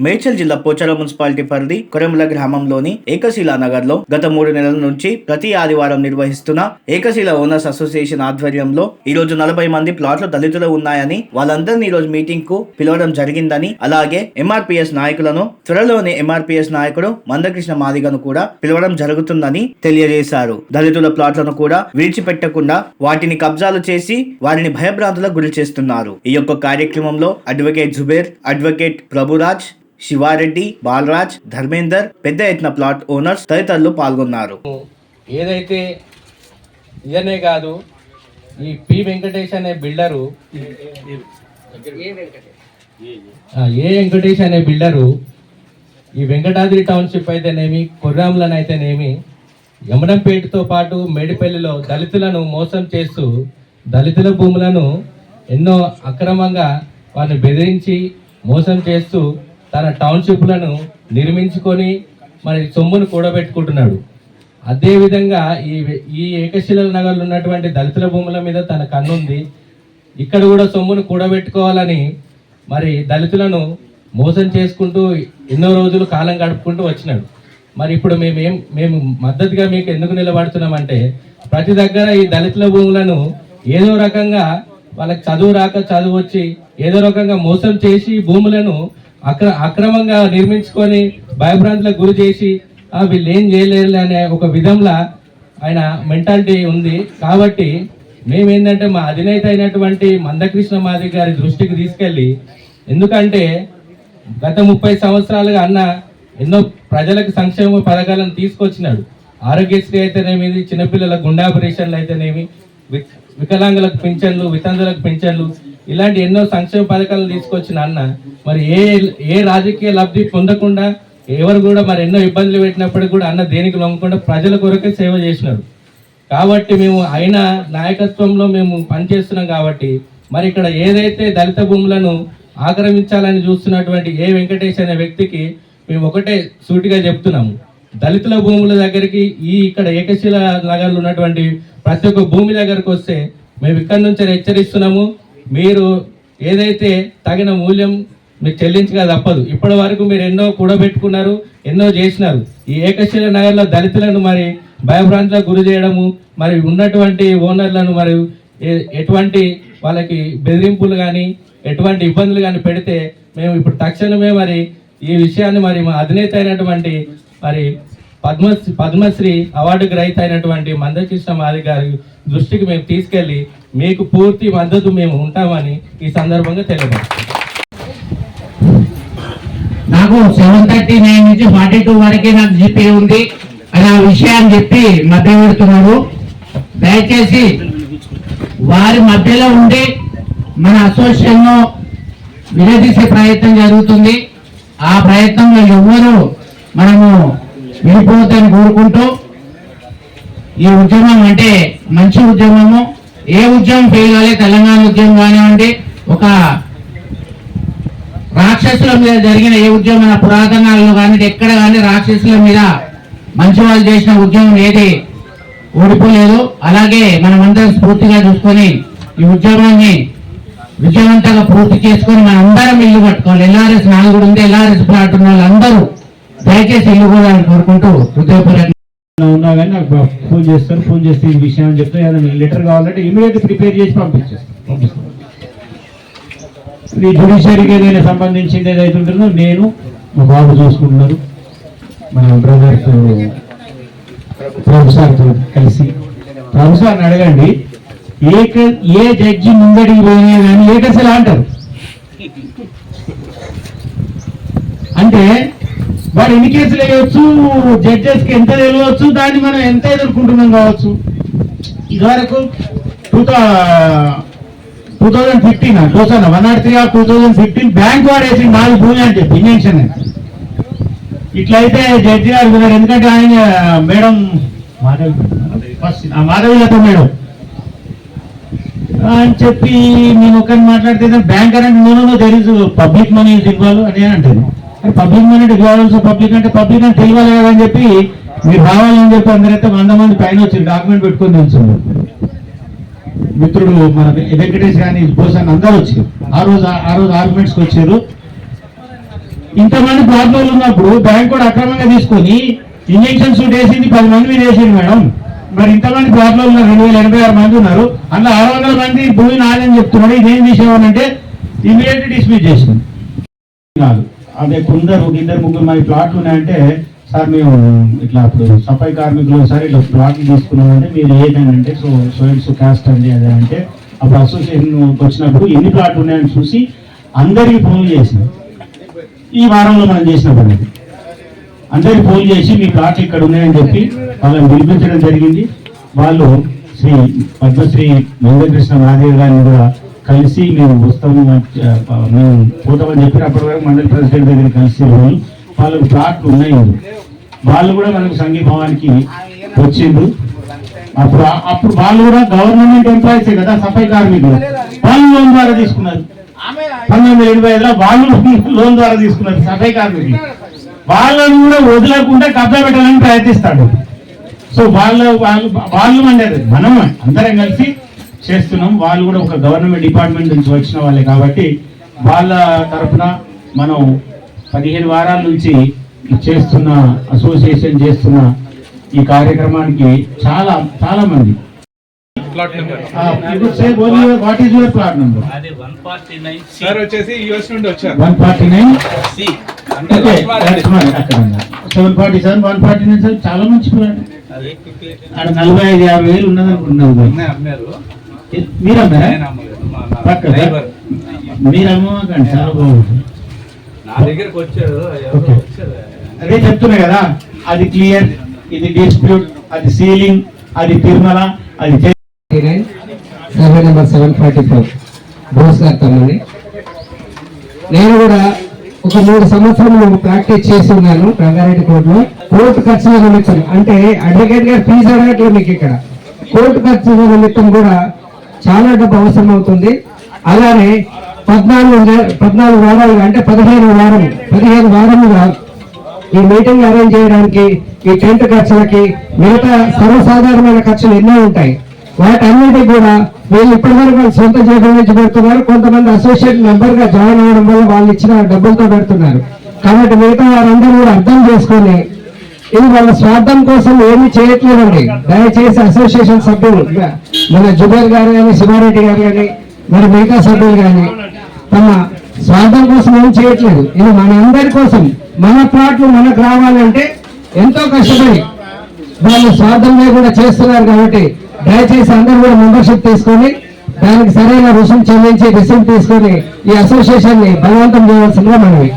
మేడ్చల్ జిల్లా పోచారం మున్సిపాలిటీ పరిధి కొరెముల గ్రామంలోని ఏకశిలా నగర్లో గత మూడు నెలల నుంచి ప్రతి ఆదివారం నిర్వహిస్తున్న ఏకశిల ఓనర్స్ అసోసియేషన్ ఆధ్వర్యంలో ఈ రోజు నలభై మంది ప్లాట్లు దళితులు ఉన్నాయని వాళ్ళందరినీ ఈ రోజు మీటింగ్కు పిలవడం జరిగిందని అలాగే ఎంఆర్పిఎస్ నాయకులను త్వరలోనే ఎంఆర్పిఎస్ నాయకుడు మందకృష్ణ మాదిగను కూడా పిలవడం జరుగుతుందని తెలియజేశారు. దళితుల ప్లాట్లను కూడా విడిచిపెట్టకుండా వాటిని కబ్జాలు చేసి వారిని భయభ్రాంతులకు గురి చేస్తున్నారు ఈ యొక్క కార్యక్రమంలో అడ్వకేట్ జుబేర్ అడ్వకేట్ ప్రభురాజ్ శివారెడ్డి బాలరాజ్ ధర్మేందర్ పెద్ద ఎత్తున ప్లాట్ ఓనర్స్ తదితరులు పాల్గొన్నారు. ఏదైతే ఇదనే కాదు ఈ పి వెంకటేష్ అనే బిల్డరు ఏ వెంకటేష్ అనే బిల్డరు ఈ వెంకటాద్రి టౌన్షిప్ అయితేనేమి కొర్రాములను అయితేనేమి యమనంపేటతో పాటు మేడిపల్లిలో దళితులను మోసం చేస్తూ దళితుల భూములను ఎన్నో అక్రమంగా వారిని బెదిరించి మోసం చేస్తూ తన టౌన్షిప్లను నిర్మించుకొని మరి సొమ్మును కూడబెట్టుకుంటున్నాడు. అదేవిధంగా ఈ ఈ ఏకశిల నగర్లో ఉన్నటువంటి దళితుల భూముల మీద తన కన్నుంది. ఇక్కడ కూడా సొమ్మును కూడబెట్టుకోవాలని మరి దళితులను మోసం చేసుకుంటూ ఎన్నో రోజులు కాలం గడుపుకుంటూ వచ్చినాడు. మరి ఇప్పుడు మేము ఏం మేము మద్దతుగా మీకు ఎందుకు నిలబడుతున్నామంటే ప్రతి దగ్గర ఈ దళితుల భూములను ఏదో రకంగా వాళ్ళకి చదువు రాక చదువు వచ్చి ఏదో రకంగా మోసం చేసి భూములను అక్ర అక్రమంగా నిర్మించుకొని భయభ్రాంతులకు గురి చేసి "ఆ, వీళ్ళు ఏం చేయలేరు అనే ఒక విధంలో ఆయన మెంటాలిటీ ఉంది. కాబట్టి మేమేంటంటే మా అధినేత అయినటువంటి మందకృష్ణ మాది గారి దృష్టికి తీసుకెళ్ళి ఎందుకంటే గత ముప్పై సంవత్సరాలుగా అన్న ఎన్నో ప్రజలకు సంక్షేమ పథకాలను తీసుకొచ్చినాడు. ఆరోగ్యశ్రీ అయితేనేమి చిన్నపిల్లల గుండె ఆపరేషన్లు అయితేనేమి వికలాంగులకు పింఛన్లు వితంతులకు పింఛన్లు ఇలాంటి ఎన్నో సంక్షేమ పథకాలను తీసుకొచ్చిన అన్న మరి ఏ ఏ రాజకీయ లబ్ధి పొందకుండా ఎవరు కూడా మరి ఎన్నో ఇబ్బందులు పెట్టినప్పటికీ కూడా అన్న దేనికి లొంగకుండా ప్రజల కొరకే సేవ చేసినారు. కాబట్టి మేము ఆయన నాయకత్వంలో మేము పనిచేస్తున్నాం కాబట్టి మరి ఇక్కడ ఏదైతే దళిత భూములను ఆక్రమించాలని చూస్తున్నటువంటి ఏ వెంకటేష్ అనే వ్యక్తికి మేము ఒకటే సూటిగా చెప్తున్నాము. దళితుల భూముల దగ్గరికి ఈ ఇక్కడ ఏకశిల నగర్లో ఉన్నటువంటి ప్రతి ఒక్క భూమి దగ్గరకు వస్తే మేము ఇక్కడి నుంచి హెచ్చరిస్తున్నాము. మీరు ఏదైతే తగిన మూల్యం మీకు చెల్లించగా తప్పదు. ఇప్పటి వరకు మీరు ఎన్నో కూడబెట్టుకున్నారు ఎన్నో చేసినారు. ఈ ఏకశిల నగర్లో దళితులను మరి భయభ్రాంతులకు గురి చేయడము మరి ఉన్నటువంటి ఓనర్లను మరి ఎటువంటి వాళ్ళకి బెదిరింపులు కానీ ఎటువంటి ఇబ్బందులు కానీ పెడితే మేము ఇప్పుడు తక్షణమే మరి ఈ విషయాన్ని మరి మా అధినేత అయినటువంటి మరి పద్మ పద్మశ్రీ అవార్డు గ్రహీత అయినటువంటి మందకృష్ణ మాది గారి దృష్టికి మేము తీసుకెళ్ళి మీకు పూర్తి మద్దతు మేము ఉంటామని ఈ సందర్భంగా తెలియదు నాకు సెవెన్ థర్టీ నైన్ నుంచి ఫార్టీ టూ వరకే నాకు జీపీ ఉంది. అని ఆ విషయాన్ని చెప్పి మధ్య పెడుతున్నారు. దయచేసి వారి మధ్యలో ఉండి మన అసోసియేషన్ను విడదీసే ప్రయత్నం జరుగుతుంది. ఆ ప్రయత్నంలో ఎవ్వరూ మనము విడిపోవద్దని కోరుకుంటూ ఈ ఉద్యమం అంటే మంచి ఉద్యమము. ఏ ఉద్యమం ఫెయిల్ కాలే తెలంగాణ ఉద్యమం కానివ్వండి ఒక రాక్షసుల మీద జరిగిన ఏ ఉద్యమం పురాతనాల్లో కానీ ఎక్కడ కానీ రాక్షసుల మీద మంచి వాళ్ళు చేసిన ఉద్యమం ఏది ఓడిపోలేదు అలాగే మనమందరం స్ఫూర్తిగా చూసుకొని ఈ ఉద్యమాన్ని విజయవంతంగా పూర్తి చేసుకొని మనం అందరం ఇల్లు కట్టుకోవాలి. ఎల్ఆర్ఎస్ నాలుగు ఉంది ఎల్ఆర్ఎస్ ప్లాట్ ఉన్న వాళ్ళందరూ దయచేసి ఇల్లు కూడా కోరుకుంటూ హృదయపూర్వక ఉన్నా కానీ నాకు ఫోన్ చేస్తారు ఫోన్ చేస్తే ఈ విషయం అని చెప్తే ఏదైనా లెటర్ కావాలంటే ఇమీడియట్ ప్రిపేర్ చేసి పంపించేస్తాను. పంపిస్తాను. ఈ జుడిషియరీకి ఏదైనా సంబంధించింది ఏదైతే ఉంటుందో నేను మా బాబు చూసుకుంటున్నారు. మన బ్రదర్స్ ప్రొఫెసర్తో కలిసి. ప్రొఫెసర్ని అడగండి ఏక ఏ జడ్జి ముందడికి పోయినా కానీ ఏకశిల అంటారు. అంటే వాడు ఎన్ని కేసులు వేయవచ్చు? జడ్జెస్కి ఎంత తెలియవచ్చు? దాన్ని మనం ఎంత ఎదుర్కొంటున్నాం కావచ్చు? ఇదివరకు two two thousand fifteen two thousand one not three two thousand fifteen bank వాడు వేసి నాలుగు భూమి అని చెప్పి ఇంజక్షన్ ఇట్లయితే జడ్జి గారు ఎందుకంటే ఆయన madam Madhavi first Madhavilatha madam. అని చెప్పి నేను ఒకరిని మాట్లాడితే బ్యాంక్ అంటే నూనె there is public money is involve అని అంటాను పబ్లిక్ మనీ ఇన్వాల్వ్ పబ్లిక్ అంటే పబ్లిక్ అంటే తెలియాలి కదా అని చెప్పి మీరు రావాలని చెప్పి అందరైతే వంద మంది పైన వచ్చి డాక్యుమెంట్ పెట్టుకొని తెలుసు మిత్రుడు మన వెంకటేష్ కానీ భూషణ్ అందరూ వచ్చారు. ఆ రోజు ఆ రోజు ఆర్గ్యుమెంట్స్కి వచ్చారు. ఇంతమంది ప్లాట్ ఉన్నప్పుడు బ్యాంక్ కూడా అక్రమంగా తీసుకొని ఇంజక్షన్ సూట్ వేసింది పది మంది మీద వేసింది మేడం. మరి ఇంతమంది ప్లాట్ ఉన్నారు రెండు వేల ఎనభై ఆరు మంది ఉన్నారు. అందులో ఆరు వందల మంది భూమి నాదని చెప్తున్నాడు. ఇదేం విషయం అంటే ఇమీడియట్ డిస్మిస్ చేసింది. కాదు. అదే కొందరు ఇద్దరు ముగ్గురు మరి ప్లాట్లు ఉన్నాయంటే సార్ మేము ఇట్లా అప్పుడు సఫాయి కార్మికులు సార్ ఇట్లా ప్లాట్లు తీసుకున్నామంటే మీరు ఏదంటే సో సో క్యాస్ట్ అండి అదే అంటే అప్పుడు అసోసియేషన్ వచ్చినప్పుడు ఎన్ని ప్లాట్లు ఉన్నాయని చూసి అందరికీ ఫోన్ చేసింది ఈ వారంలో మనం చేసిన పని అందరికి ఫోన్ చేసి మీ ప్లాట్లు ఇక్కడ ఉన్నాయని చెప్పి వాళ్ళని పిలిపించడం జరిగింది. వాళ్ళు శ్రీ పద్మశ్రీ వెంకటకృష్ణ మహాదేవ్ గారిని కూడా కలిసి మేము వస్తాము మేము పోతామని చెప్పిన అప్పటి వరకు మండలి ప్రెసిడెంట్ దగ్గర కలిసి వాళ్ళు వాళ్ళకు ప్లాట్లు ఉన్నాయి. వాళ్ళు కూడా మనకు సంఘీభావానికి వచ్చిండ్రు. అప్పుడు అప్పుడు వాళ్ళు కూడా గవర్నమెంట్ ఎంప్లాయీసే కదా సఫాయి కార్మికులు. వాళ్ళు లోన్ ద్వారా తీసుకున్నారు. పంతొమ్మిది వందల ఎనభై ఐదులో వాళ్ళు లోన్ ద్వారా తీసుకున్నారు సఫాయి కార్మికులు. వాళ్ళని కూడా వదలకుండా కబ్జా పెట్టాలని ప్రయత్నిస్తాడు. సో వాళ్ళ వాళ్ళు వాళ్ళు అనేది మనం అందరం కలిసి చేస్తున్నాం. వాళ్ళు కూడా ఒక గవర్నమెంట్ డిపార్ట్మెంట్ నుంచి వచ్చిన వాళ్ళే కాబట్టి వాళ్ళ తరఫున మనం పదిహేను వారాల నుంచి చేస్తున్న అసోసియేషన్ చేస్తున్న ఈ కార్యక్రమానికి చాలా చాలా మంది. What is your plot number sir వచ్చేసి యుఎస్ నుండి వచ్చారు. One forty nine C seven forty seven one forty nine seven చాలా మంచి ప్లాట్ అక్కడ నలభై ఐదు యాభై వేలు ఉన్నది చాలా బాగుంటుంది నా దగ్గరకు వచ్చాడు అదే చెప్తున్నా కదా అది క్లియర్ ఇది డిస్ప్యూట్ అది సీలింగ్ అది తిరుమల అది survey number seven forty four Bose గారు నేను కూడా ఒక మూడు సంవత్సరాలు ప్రాక్టీస్ చేసి ఉన్నాను రంగారెడ్డి కోర్టులో. కోర్టు ఖర్చుల నిమిత్తం అంటే అడ్వకేట్ గారు ఫీజు అడగట్లేదు మీకు ఇక్కడ. కోర్టు ఖర్చుల నిమిత్తం కూడా చాలా డబ్బు అవసరం అవుతుంది అలానే పద్నాలుగు పద్నాలుగు వారాలు అంటే పదిహేను వారం పదిహేను వారముగా ఈ మీటింగ్ అరేంజ్ చేయడానికి ఈ టెంట్ ఖర్చులకి మిగతా సర్వసాధారణమైన ఖర్చులు ఎన్నో ఉంటాయి. వాటన్నిటి కూడా వీళ్ళు ఇప్పటివరకు సొంత జీతం నుంచి పెడుతున్నారు. కొంతమంది అసోసియేట్ మెంబర్గా జాయిన్ అవ్వడం వల్ల వాళ్ళు ఇచ్చిన డబ్బులతో పెడుతున్నారు. కాబట్టి మిగతా వారందరూ కూడా అర్థం చేసుకొని ఇది వాళ్ళ స్వార్థం కోసం ఏమి చేయట్లేదండి. దయచేసి అసోసియేషన్ సభ్యులు మన జుబేర్ గారు కానీ శివారెడ్డి గారు కానీ మరి మిగతా సభ్యులు కానీ తమ స్వార్థం కోసం ఏం చేయట్లేదు. ఇది మన అందరి కోసం మన ప్లాట్లు మనకు రావాలంటే ఎంతో కష్టపడి వాళ్ళు స్వార్థం లేకుండా చేస్తున్నారు కాబట్టి దయచేసి అందరూ కూడా మెంబర్షిప్ తీసుకొని దానికి సరైన రుసుము చెల్లించి రిసీవ్ తీసుకొని ఈ అసోసియేషన్ని బలవంతం చేయవలసిందిగా మనవి.